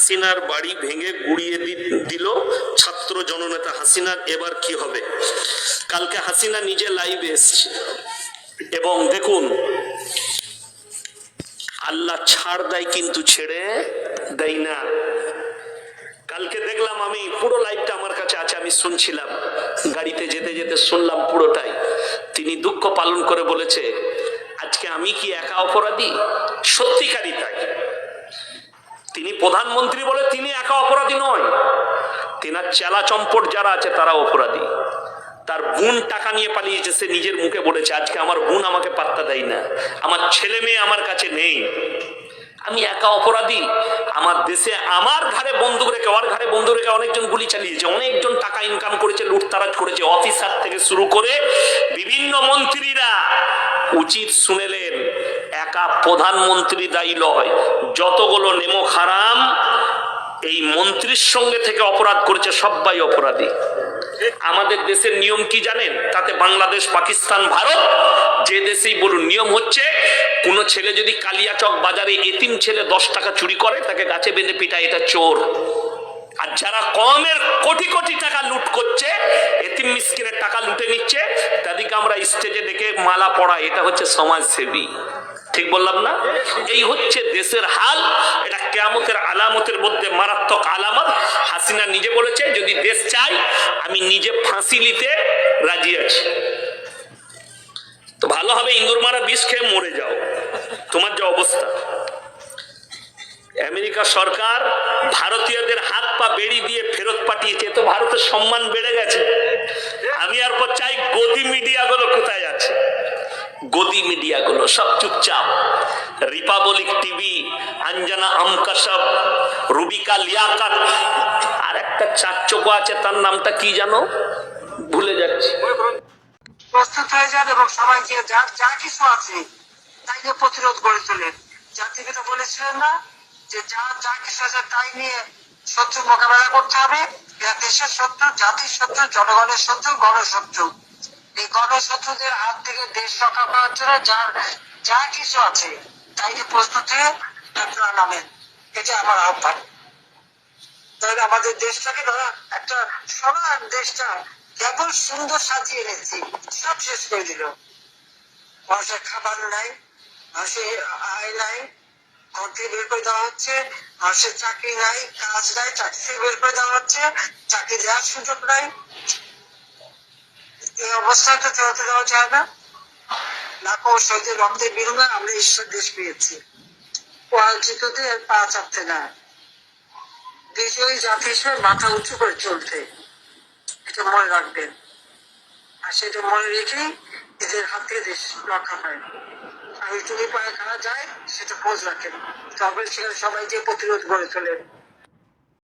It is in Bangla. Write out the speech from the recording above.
হাসিনার বাড়ি ভেঙে গুড়িয়ে দিল ছাত্র জননেতা হাসিনার। এবার কি হবে? কালকে হাসিনা নিজে লাইভে এসছে। এবং দেখুন, আল্লাহ ছাড় দেয় কিন্তু ছেড়ে দেয় না। কালকে দেখলাম আমি, পুরো লাইভটা আমার কাছে আছে, আমি শুনছিলাম। গাড়িতে যেতে যেতে শুনলাম পুরোটাই। তিনি দুঃখ পালন করে বলেছে, আজকে আমি কি একা অপরাধী? সত্যিকারই তাই। তিনি প্রধানমন্ত্রী বলে তিনি একা অপরাধী নয়। তেনার চেলা চম্পট যারা আছে, তারা অপরাধী। তার বোন টাকা নিয়ে পালিয়েছে, সে নিজের মুখে বলেছে, আজকে আমার বোন আমাকে পাত্তা দেয় না। আমার ছেলে মেয়ে আমার কাছে নেই। আমি একা অপরাধী। আমার দেশে আমার ঘাড়ে বন্দুক রেখে, ওর ঘাড়ে বন্দুক রেখে অনেকজন গুলি চালিয়েছে। অনেকজন টাকা ইনকাম করেছে, লুটতারাজ করেছে। অফিসার থেকে শুরু করে বিভিন্ন মন্ত্রীরা উচিত শুনেলেন। একা প্রধানমন্ত্রী দায়ী লয়। যতগুলো নেমো খারাম, এই মন্ত্রীর সঙ্গে থেকে অপরাধ করেছে সবাই অপরাধী। আমাদের দেশের নিয়ম কি জানেন? তাতে বাংলাদেশ, পাকিস্তান, ভারত, যে দেশেই বলুন, নিয়ম হচ্ছে কোন ছেলে যদি কালিয়াচক বাজারে এতিম ছেলে দশ টাকা চুরি করে, তাকে গাছে বেঁধে পিটায়, এটা চোর। আর যারা কমের কোটি কোটি টাকা লুট করছে, এতিম মিসকিনের টাকা লুটে নিচ্ছে, তাদেরকে আমরা স্টেজে ডেকে মালা পড়াই, এটা হচ্ছে সমাজসেবী। ঠিক বললাম না? এই হচ্ছে দেশের হাল, এটা কেয়ামতের আলামতের মধ্যে মারাত্মক আলামত। হাসিনা নিজে বলেছে, যদি দেশ চাই আমি নিজে ফাঁসি নিতে রাজি আছি। তো ভালো হবে ইন্দুর মারা বিষ খেয়ে মরে যাও। তোমার যে অবস্থা। আমেরিকা সরকার ভারতীয়দের হাত পা বেড়ি দিয়ে ফেরত পাঠিয়েছে তো ভারতের সম্মান বেড়ে গেছে। আমি আর পর চাই গদি মিডিয়াগুলো কোথায় গদি মিডিয়াগুলো, সব চুপচাপ। রিপাবলিক টিভি, আঞ্জানা আমকাসব রুবিকা লিয়াকাত, আর একটা চাকচোকো আছে, তার নামটা কি জানো? ভুলে যাচ্ছি। প্রস্তুত হয়ে যান এবং সবাইকে যা যা কিছু আছে, তাই নিয়ে প্রতিরোধ গড়ে তোলেন। জাতিপিতা বলেছিলেন না যে যা যা কিছু আছে, তাই নিয়ে শত্রু মোকাবেলা করতে হবে। দেশের শত্রু, জাতির শত্রু, জনগণের শত্রু, গণশত্রু। গণশত্রুদের হাত থেকে দেশ রক্ষা করার জন্য যার যা কিছু আছে, তাই নিয়ে প্রস্তুত আপনারা নামেন। এটা আমার আহ্বান। তাহলে আমাদের দেশটাকে একটা দেশটা কেবল সুন্দর সাজিয়ে এনেছি সব শেষ করে দিল। মানুষের খাবার নাই, মানুষের আয় নাই ঘর থেকে বের করে দেওয়া হচ্ছে, মানুষের চাকরি নাই, কাজ নাই, চাকরি থেকে বের করে দেওয়া হচ্ছে, চাকরি দেওয়ার সুযোগ নাই। এই অবস্থায় তো চলতে দেওয়া যায় না। লাখো শহীদের রক্তের বিনিময়ে আমরা ঈশ্বর দেশ পেয়েছি। পা চাপতে না। বিজয়ী জাতি হিসেবে মাথা উঁচু করে চলতে। এটা মনে রাখবেন। আর সেটা মনে রেখেই এদের হাত থেকে দেশ রক্ষা পায় আর ওই ওইটুকু পায়ে খাওয়া যায়, সেটা খোঁজ রাখেন। তবে সেখানে সবাই যে প্রতিরোধ গড়ে তোলেন।